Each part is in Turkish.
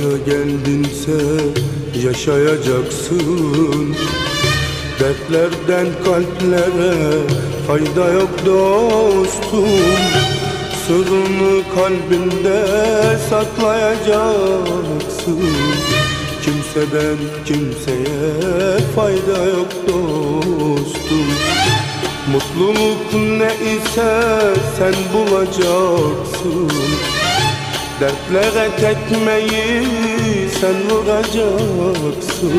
geldinse yaşayacaksın. Dertlerden kalplere fayda yok dostum. Sırrını kalbinde saklayacaksın. Kimseden kimseye fayda yok dostum. Mutluluk ne ise sen bulacaksın Dertlere tekmeyi sen vuracaksın.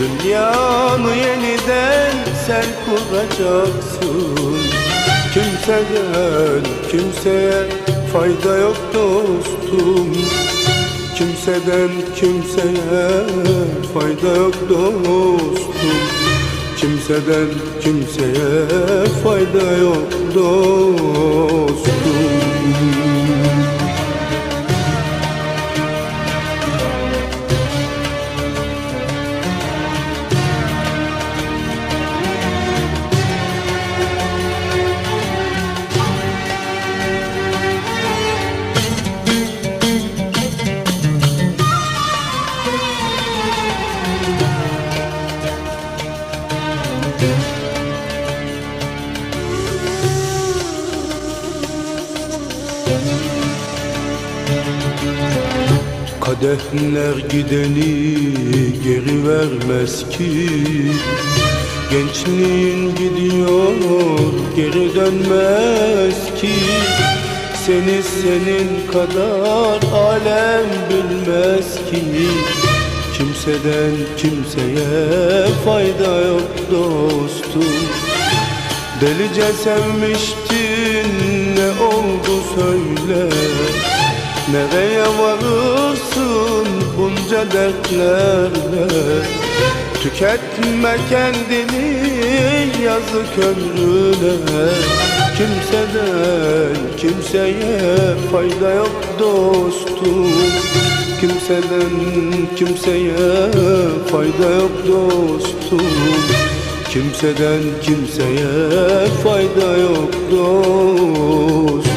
Dünyanı yeniden sen kuracaksın. Kimseden kimseye fayda yok dostum. Kimseden kimseye fayda yok dostum. Kimseden kimseye fayda yok dostum Kadehler gideni geri vermez ki. Gençliğin gidiyor geri dönmez ki. Seni senin kadar alem bilmez ki. Kimseden kimseye fayda yok dostum. Delice sevmiştin ne oldu söyle. Nereye varırsın bunca dertlerle? Tüketme kendini yazık ömrüne. Kimseden kimseye fayda yok dostum. Kimseden kimseye fayda yok dostum Kimseden kimseye fayda yok dost.